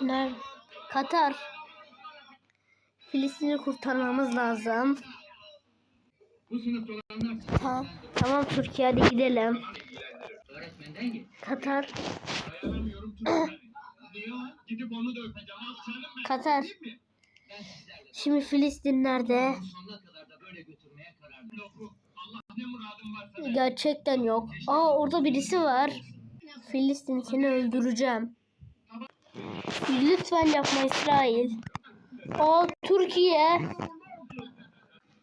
Nerede? Katar. Filistin'i kurtarmamız lazım. Ha, tamam Türkiye hadi gidelim. Katar. Katar. Şimdi Filistin nerede? Gerçekten yok. Aa orada birisi var. Filistin seni öldüreceğim. Lütfen yapma İsrail. Aa Türkiye.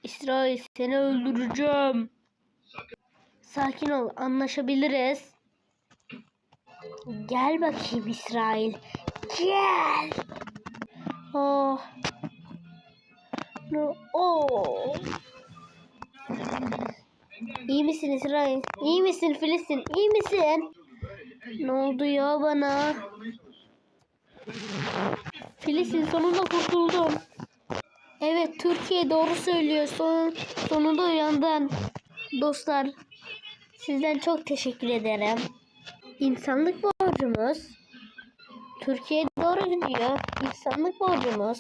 İsrail seni öldüreceğim. Sakin ol anlaşabiliriz. Gel bakayım İsrail. Gel. Oh. No. Oh. İyi misin İsrail? İyi misin Filistin? İyi misin? Ne oldu ya bana? Filistin sonunda kurtuldum. Evet Türkiye doğru söylüyor. Son, sonunda uyandın. Dostlar sizden çok teşekkür ederim. İnsanlık borcumuz. Türkiye doğru gidiyor. İnsanlık borcumuz.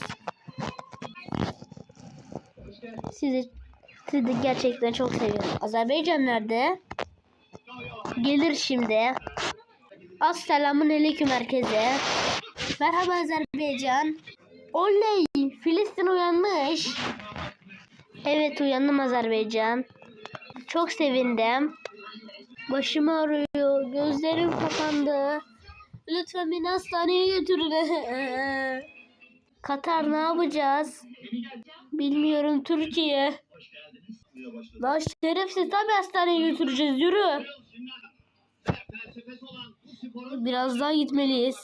Sizi, sizi gerçekten çok seviyorum. Azerbaycan nerede? Gelir şimdi. Assalamun aleyküm herkese. Merhaba Azerbaycan. Oley! Filistin uyanmış. Evet uyandım Azerbaycan. Çok sevindim. Başım ağrıyor. Gözlerim kapandı. Lütfen beni hastaneye götürün. Katar ne yapacağız? Bilmiyorum Türkiye. Lan şerefsiz tabi hastaneye götüreceğiz yürü. Biraz daha gitmeliyiz.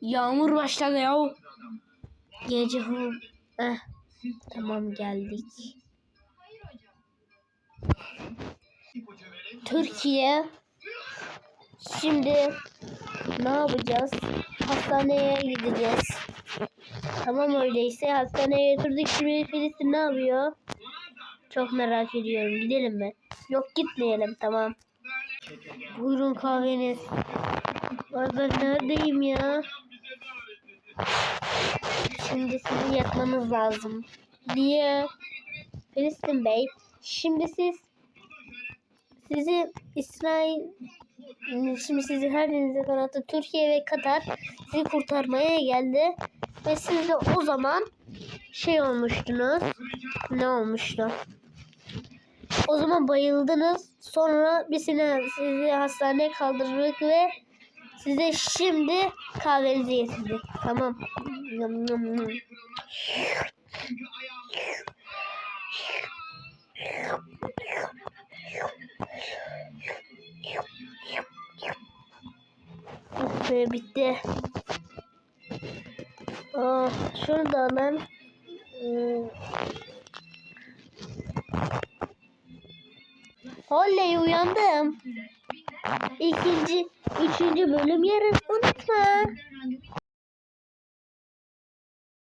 Yağmur başladı ya. Gece hu. Eh, tamam geldik. Türkiye. Şimdi ne yapacağız? Hastaneye gideceğiz. Tamam öyleyse hastaneye götürdük. Şimdi Filistin ne yapıyor? Çok merak ediyorum. Gidelim mi? Yok gitmeyelim tamam. Buyurun kahveniz. Ay ben neredeyim ya? Şimdi sizi yatmanız lazım. Niye? Filistin Bey, şimdi siz sizi İsrail şimdi sizi her denize kanattı Türkiye ve Katar sizi kurtarmaya geldi. Ve siz de o zaman şey olmuştunuz. Ne olmuştu? O zaman bayıldınız. Sonra biz yine sizi hastaneye kaldırdık ve size şimdi kahvenizi getirdik tamam Yum, yum, yum. Be bitti. Oh, şunu da alayım. Hmm. Oley uyandım. İkinci, üçüncü bölüm yarın unutma.